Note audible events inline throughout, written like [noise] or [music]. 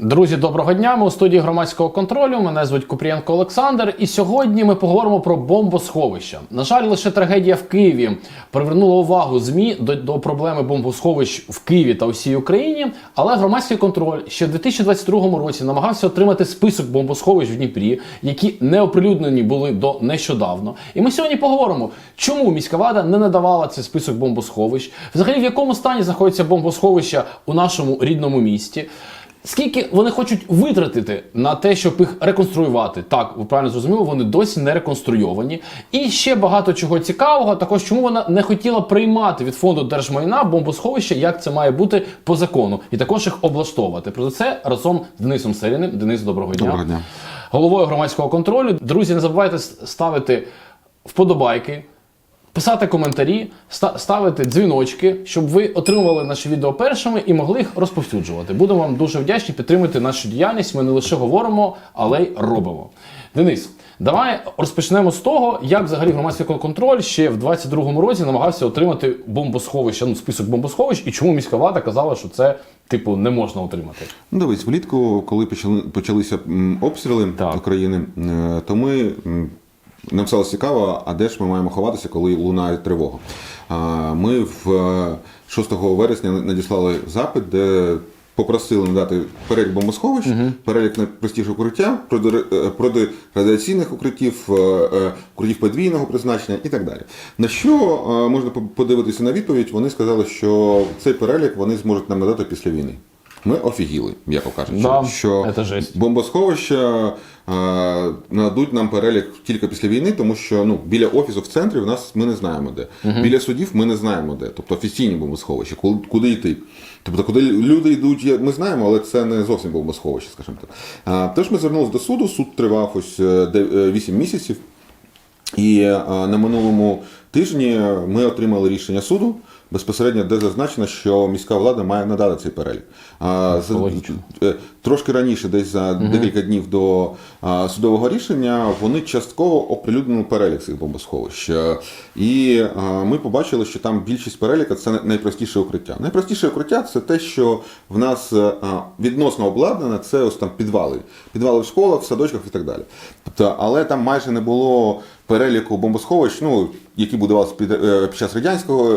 Друзі, доброго дня. Ми у студії громадського контролю. Мене звуть Купрієнко Олександр. І сьогодні ми поговоримо про бомбосховища. На жаль, лише трагедія в Києві привернула увагу ЗМІ до, до проблеми бомбосховищ в Києві та усій Україні. Але громадський контроль ще в 2022 році намагався отримати список бомбосховищ в Дніпрі, які не оприлюднені були до нещодавно. І ми сьогодні поговоримо, чому міська влада не надавала цей список бомбосховищ, взагалі в якому стані знаходяться бомбосховища у нашому рідному місті. Скільки вони хочуть витратити на те, щоб їх реконструювати? Так, ви правильно зрозуміли, вони досі не реконструйовані. І ще багато чого цікавого. Також чому вона не хотіла приймати від фонду держмайна бомбосховища, як це має бути по закону, і також їх облаштовувати. Про це разом з Денисом Селіним. Денис, доброго дня. Доброго дня. Головою громадського контролю. Друзі, не забувайте ставити вподобайки. Писати коментарі, ставити дзвіночки, щоб ви отримували наші відео першими і могли їх розповсюджувати. Будемо вам дуже вдячні підтримуйте нашу діяльність. Ми не лише говоримо, але й робимо. Денис, давай розпочнемо з того, як взагалі громадський контроль ще в 22-му році намагався отримати бомбосховище, ну список бомбосховищ, і чому міська влада казала, що це типу не можна отримати. Ну, дивись, влітку, коли почали, почалися обстріли Так. України, е, то ми нам стало цікаво, а де ж ми маємо ховатися, коли лунає тривога. Ми в е, 6 вересня надіслали запит, де попросили надати перелік бомбосховищ, перелік найпростішого укриття, проти- е, протирадіаційних укриттів, е, е, укриттів подвійного призначення і так далі. На що е, можна подивитися на відповідь? Вони сказали, що цей перелік вони зможуть нам надати після війни. Ми офігіли, м'яко кажучи, Да, що бомбосховища е, нададуть нам перелік тільки після війни, тому що ну біля офісу в центрі в нас ми не знаємо де. Біля судів ми не знаємо де. Тобто офіційні бомбосховища, куди, куди йти. Тобто, куди люди йдуть, ми знаємо, але це не зовсім бомбосховище, скажімо так. А, Тож ми звернулися до суду. Суд тривав ось 8 місяців. І е, на минулому тижні ми отримали рішення суду, безпосередньо, де зазначено, що міська влада має надати цей перелік. А, за- е, Трошки раніше, десь за декілька днів до а, судового рішення, вони частково оприлюднили перелік цих бомбосховищ. І а, ми побачили, що там більшість переліка це найпростіше укриття. Найпростіше укриття це те, що в нас а, відносно обладнане, це ось там підвали. Підвали в школах, в садочках і так далі. Тобто, але там майже не було переліку бомбосховищ, ну, які будувалися під, е, під час Радянського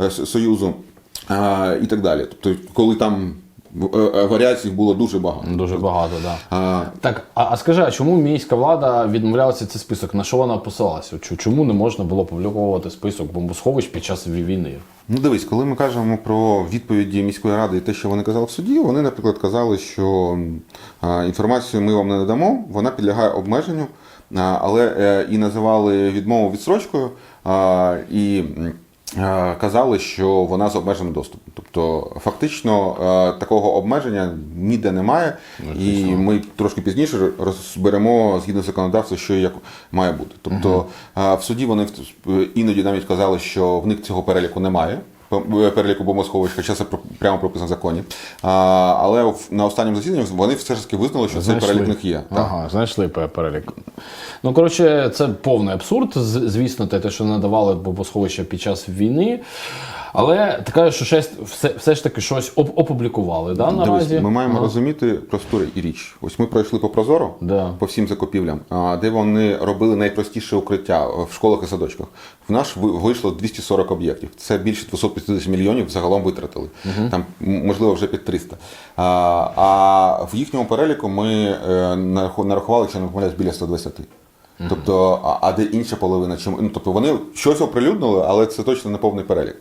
е, Союзу а, і так далі. Тобто, коли там варіацій було дуже багато. Дуже багато, так. Да. А, Так, а, а скажи, а чому міська влада відмовлялася цей список? На що вона посилалася? Чому не можна було публікувати список бомбосховищ під час війни? Ну, дивись, коли ми кажемо про відповіді міської ради і те, що вони казали в суді, вони, наприклад, казали, що інформацію ми вам не надамо, вона підлягає обмеженню, але е, і називали відмову відсрочкою, і казали, що вона з обмеженим доступом. Тобто, фактично, е, такого обмеження ніде немає, і ми трошки пізніше розберемо згідно законодавства, що і як має бути. Тобто, в суді вони іноді навіть казали, що в них цього переліку немає. П- Переліку бомбосховищ, хоча це прямо прописано в законі. А, але на останньому засіданні вони все ж таки визнали, що цей перелік них є. Так. Ага, знайшли перелік. Ну, коротше, це повний абсурд, звісно, те, що надавали бомбосховища під час війни. Але кажеш, що щось, все, все ж таки щось оп- опублікували, да, наразі? Дивись, ми маємо Ага. розуміти просту річ. Ось ми пройшли по Прозоро Да. по всім закупівлям, де вони робили найпростіше укриття в школах і садочках. В нас вийшло 240 об'єктів. Це більше 250 мільйонів загалом витратили. Там можливо вже під 300. А, а в їхньому переліку ми е, нарахували, якщо не помиляюсь, біля 120. Тобто, а, а де інша половина? Чому? Ну, тобто вони щось оприлюднили, але це точно не повний перелік.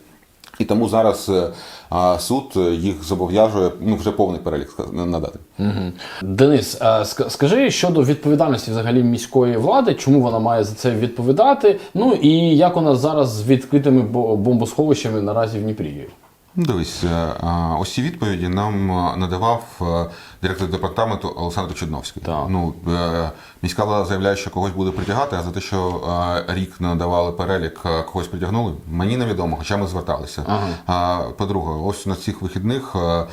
І тому зараз е, суд їх зобов'яжує ну, вже повний перелік надати. Угу. Денис, скажи щодо відповідальності взагалі міської влади, чому вона має за це відповідати? Ну і як вона зараз з відкритими бо- бомбосховищами наразі в Дніпрі? Дивись, е, ось ці відповіді нам е, надавав е, директор департаменту Олександр Чудновський. Так. Ну, е, міська влада заявляє, що когось буде притягати, а за те, що е, рік надавали перелік, е, когось притягнули, мені невідомо, хоча ми зверталися. Ага. По-друге, ось на цих вихідних е,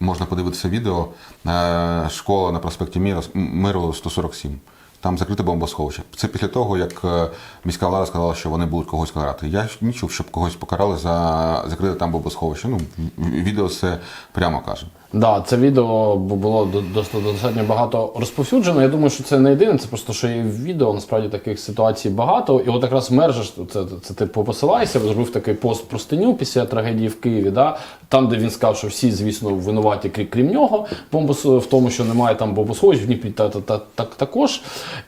можна подивитися відео. е, Школа на проспекті Міру, Миру 147. Там закрите бомбосховище. Це після того, як е, міська влада сказала, що вони будуть когось карати. Я не чув, щоб когось покарали за закрите там бомбосховище. Ну, відео це прямо каже. Да, це відео бу- було до- достатньо багато розповсюджено. Я думаю, що це не єдине, це просто що є в відео. Насправді таких ситуацій багато. І от якраз мержиш, це, це ти посилаєшся, зробив такий пост про стеню після трагедії в Києві. Да? Там, де він сказав, що всі, звісно, винуваті, крім, нього, бомбос в тому, що немає там бомбосховищ, в Дніпрі та, та, та, та, також.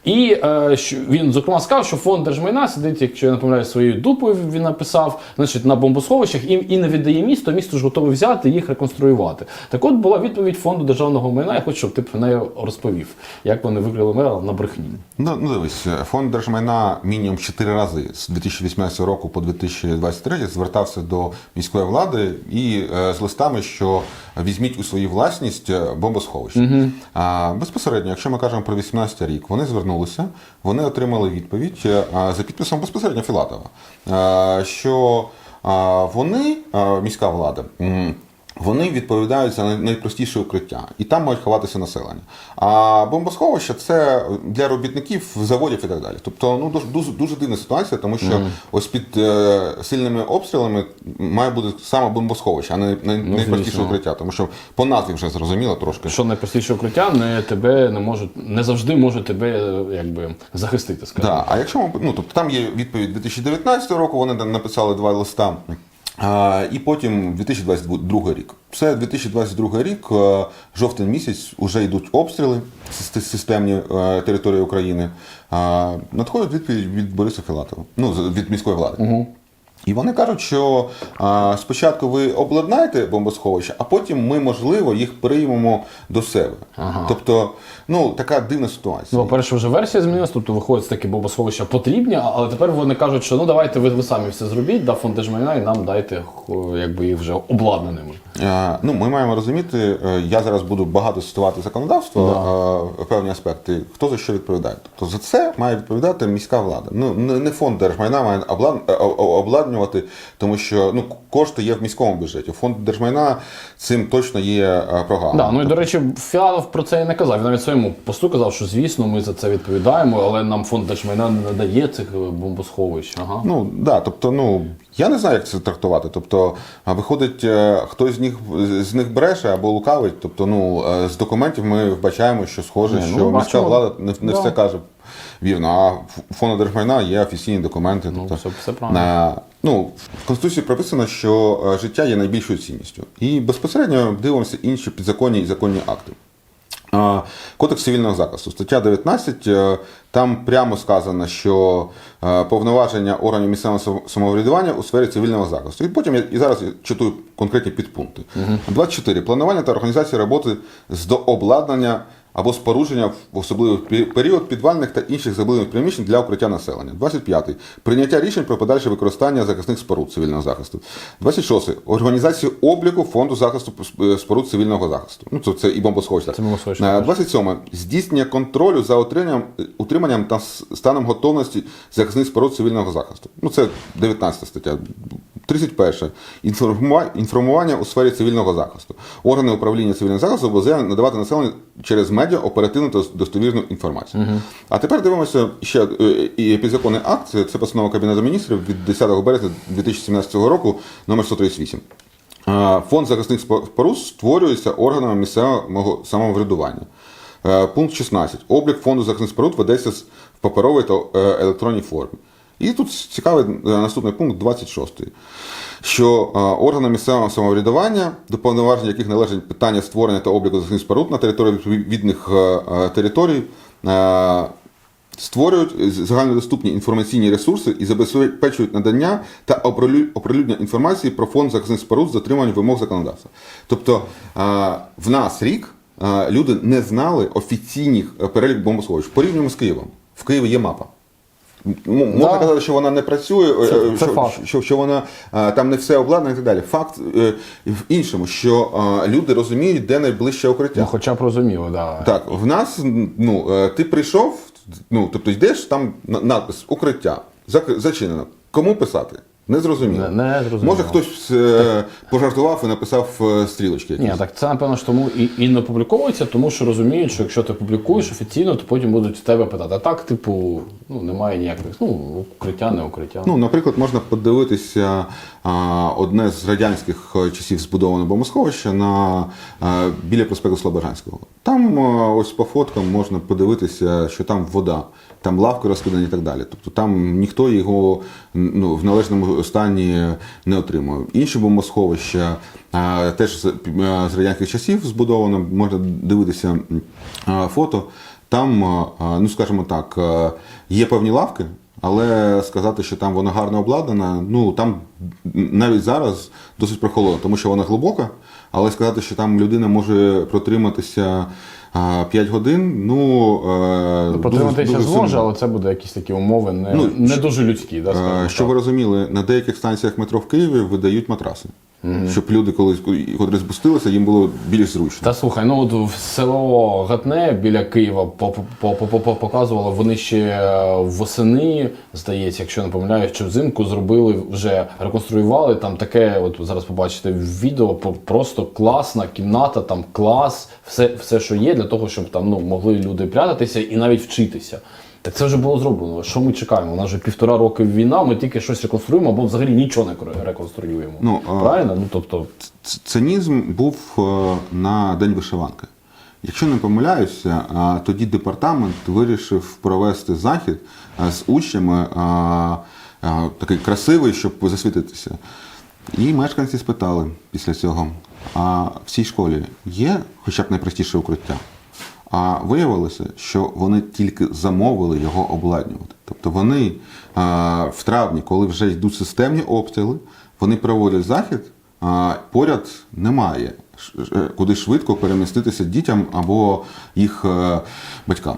І е, що він, зокрема, сказав, що фонд держмайна сидить, якщо я не помиляюсь, своєю дупою він написав, значить, на бомбосховищах і, і не віддає місто, місто ж готове взяти їх реконструювати. Так от була відповідь фонду державного майна. Я хочу, щоб ти про неї розповів, як вони викрили мера на брехні. Ну, ну дивись, фонд держмайна мінімум 4 рази з 2018 року по 2023 звертався до міської влади і з листами, що візьміть у свою власність бомбосховище. Угу. А, безпосередньо, якщо ми кажемо про 18 рік, вони звернулися, вони отримали відповідь е, а, за підписом безпосередньо Філатова, е, що а, вони, е, міська влада. Вони відповідають за найпростіше укриття, і там мають ховатися населення. А бомбосховище це для робітників заводів і так далі. Тобто, ну дуже дуже, дивна ситуація, тому що ось під е, сильними обстрілами має бути саме бомбосховище, а не най- найпростіше звісно. укриття. Тому що по назві вже зрозуміло трошки. Що найпростіше укриття не тебе не можуть, не завжди може тебе якби захистити. Скажімо. Да. А якщо ну, тобто там є відповідь 2019 року, вони написали два листа. І потім 2022 рік. Це 2022 рік, е, жовтень місяць, вже йдуть обстріли системні е, території України. Надходить відповідь від Бориса Філатова, ну, від міської влади. І вони кажуть, що а, спочатку ви обладнаєте бомбосховище, а потім ми, можливо, їх приймемо до себе. Ага. Тобто, ну, така дивна ситуація. Ну, по-перше, вже версія змінилась, тобто виходить такі бомбосховища потрібні, але тепер вони кажуть, що ну давайте ви, ви самі все зробіть, да, фонд держмайна і нам дайте якби їх вже обладнаними. Е, Ну, ми маємо розуміти, е, я зараз буду багато цитувати законодавство, е, певні аспекти, хто за що відповідає. Тобто за це має відповідати міська влада. Ну, не фонд держмайна має облад- е, обладнювати, тому що ну, кошти є в міському бюджеті. Фонд держмайна цим точно є е, програма. Да, ну і до речі, Фіалов про це і не казав. Він навіть своєму посту казав, що звісно, ми за це відповідаємо, але нам фонд держмайна не надає цих е, бомбосховищ. Ага. Ну да, тобто, ну я не знаю, як це трактувати. Тобто, а виходить, е, хтось з них з них бреше або лукавить. Тобто, ну е, з документів ми вбачаємо, що схоже, Ні, ну, що міська влада не, не Да. все каже вірно. А в фонду держмайна є офіційні документи. Ну, тобто, все- все правильно. ну, в Конституції прописано, що е, життя є найбільшою цінністю. І безпосередньо дивимося інші підзаконні і законні акти. Кодекс цивільного захисту, стаття 19, е, там прямо сказано, що е, повноваження органів місцевого самоврядування у сфері цивільного захисту. І потім я і зараз читаю конкретні підпункти. 24. Планування та організація роботи з дообладнання або спорудження в особливий пе- період підвальних та інших забудованих приміщень для укриття населення. 25. Прийняття рішень про подальше використання захисних споруд цивільного захисту. 26. Організацію обліку фонду захисту споруд цивільного захисту. Ну, це, це і бомбосховища. Це бомбосховище, Е, так. 27. Здійснення контролю за утриманням, утриманням та станом готовності захисних споруд цивільного захисту. Ну, це 19 стаття. 31. Інформува- Інформування у сфері цивільного захисту. Органи управління цивільного захисту зобов'язані надавати населенню через медіа оперативну та достовірну інформацію. А тепер дивимося ще е, і підзаконний акт. Це постанова Кабінету міністрів від 10 березня 2017 року, номер 138. Е, Фонд захисних споруд створюється органами місцевого самоврядування. Е, Пункт 16. Облік фонду захисних споруд ведеться в паперовій та електронній формі. І тут цікавий е, наступний пункт 26. Що е, органи місцевого самоврядування, до повноважень яких належить питання створення та обліку захисних споруд на території відповідних е, територій, створюють загальнодоступні інформаційні ресурси і забезпечують надання та оприлюднення інформації про фонд захисних споруд з дотриманням вимог законодавства. Тобто в нас рік люди не знали офіційних перелік бомбосховищ. Порівнюємо з Києвом. В Києві є мапа. М- Можна Да. казати, що вона не працює, е, Це- що, це факт. що, що вона е, там не все обладнане і так далі. Факт е, в іншому, що е, люди розуміють, де найближче укриття. Ну, хоча б розуміло, да. Так, в нас ну, е, ти прийшов, ну, тобто йдеш, там на- надпис укриття, зачинено. Кому писати? Не зрозуміло. Не- не зрозуміло. Може хтось е, пожартував і написав е, стрілочки. Якісь. Ні, так це напевно ж тому і, і не публіковується, тому що розуміють, що якщо ти публікуєш офіційно, то потім будуть в тебе питати. А так, типу, ну немає ніяких, ну, укриття, не укриття. Ну, наприклад, можна подивитися а, одне з радянських е, часів збудоване бомбосховище на е, біля проспекту Слобожанського. Там е, ось по фоткам можна подивитися, що там вода, там лавки розкидані і так далі. Тобто там ніхто його ну, в належному стані не отримує. Інші бомбосховища теж з, радянських часів збудовано, можна дивитися фото. Там, ну скажімо так, є певні лавки, але сказати, що там вона гарно обладнана, ну там навіть зараз досить прохолодно, тому що вона глибока, але сказати, що там людина може протриматися 5 годин, ну е, Протриматися дуже зможе, але це буде якісь такі умови не, Ну, не дуже людські. Да, Е, скажімо Щоб ви розуміли, на деяких станціях метро в Києві видають матраси, щоб люди, коли котрі спустилися, їм було більш зручно. Та слухай, ну от в село Гатне біля Києва по- по- по- по- по- показувало, вони ще е, восени, здається, якщо не помиляюсь, чи взимку зробили вже реконструювали там таке. От зараз побачите відео про- просто класна кімната, там клас, все, все, що є, для того, щоб там ну могли люди прятатися і навіть вчитися. Так це вже було зроблено. Що ми чекаємо? У нас вже півтора роки війна, ми тільки щось реконструюємо або взагалі нічого не реконструюємо. Ну, Правильно? Ну тобто, Цинізм був е, на День вишиванки. Якщо не помиляюся, тоді департамент вирішив провести захід з учнями такий красивий, щоб засвітитися. І мешканці спитали після цього: а в цій школі є хоча б найпростіше укриття? А виявилося, що вони тільки замовили його обладнювати. Тобто вони в травні, коли вже йдуть системні обстріли, вони проводять захід, а поряд немає ш- куди швидко переміститися дітям або їх е, батькам.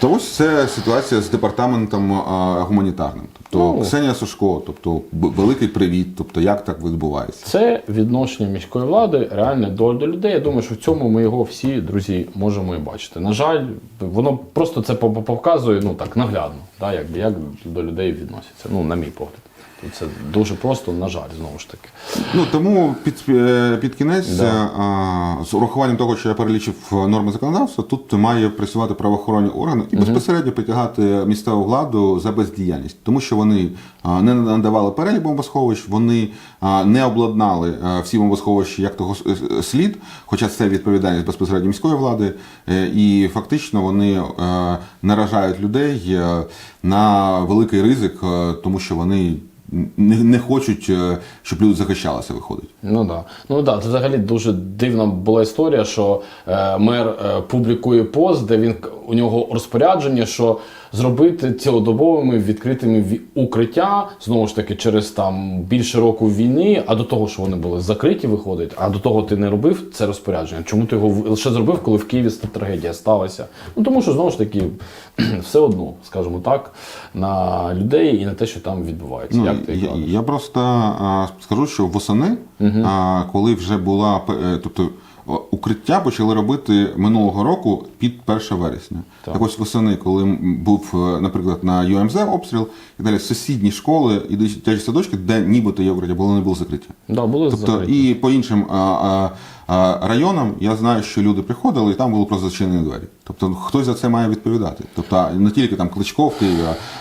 Тобто, ось це ситуація з департаментом а, гуманітарним. Тобто Ну. Ксенія Сушко, тобто великий привіт. Тобто, як так відбувається? Це відношення міської влади реальне до, до людей. Я думаю, що в цьому ми його всі, друзі, можемо і бачити. На жаль, воно просто це по- по- показує ну так наглядно, да, якби як до людей відносяться. Ну, на мій погляд. Тут Це дуже просто, на жаль, знову ж таки. Ну тому під, е, під кінець, Да. а, з урахуванням того, що я перелічив норми законодавства, тут має працювати правоохоронні органи і безпосередньо притягати місцеву владу за бездіяльність, тому що вони не надавали перелік бомбосховищ, вони не обладнали всі бомбосховища як того слід, хоча це відповідальність безпосередньо міської влади, Е, і фактично вони е, наражають людей е, на великий ризик, е, тому що вони. Не, не хочуть, е, щоб люди захищалися, виходить. Ну да. Ну да, це взагалі дуже дивна була історія, що е, мер е, публікує пост, де він у нього розпорядження, що зробити цілодобовими відкритими ві- укриття знову ж таки через там більше року війни, а до того, що вони були закриті, виходить. А до того ти не робив це розпорядження. Чому ти його лише зробив, коли в Києві трагедія сталася? Ну тому що знову ж таки [clears throat] все одно, скажімо так, на людей і на те, що там відбувається. Ну, Як ти я, я просто а, скажу, що восени, а, коли вже була е, тобто укриття почали робити минулого року під 1 вересня. Так. Так. ось восени, коли був, е, наприклад, на ЮМЗ обстріл і далі сусідні школи і дитячі садочки, де нібито є укриття, були не були закриті. Да, були Тобто закриття. і по іншим а, а, районам я знаю, що люди приходили і там були просто зачинені двері. Тобто хтось за це має відповідати. Тобто не тільки там Кличко в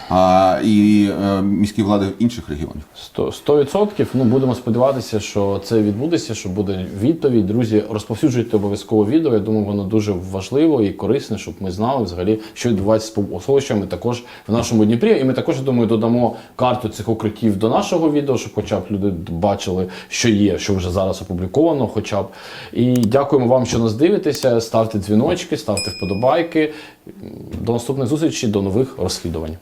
а і е, міські влади інших регіонів. Сто- Сто відсотків. Ну будемо сподіватися, що це відбудеться, що буде відповідь. Друзі, розповсюджуйте обов'язково відео. Я думаю, воно дуже важливо і корисне, щоб ми знали взагалі, що відбувається з бомбосховищами також в нашому Дніпрі. І ми також я думаю, додамо карту цих укриттів до нашого відео, щоб хоча б люди бачили, що є, що вже зараз опубліковано, хоча б. І дякуємо вам, що нас дивитеся. Ставте дзвіночки, ставте вподобайки. До наступних зустрічей, до нових розслідувань.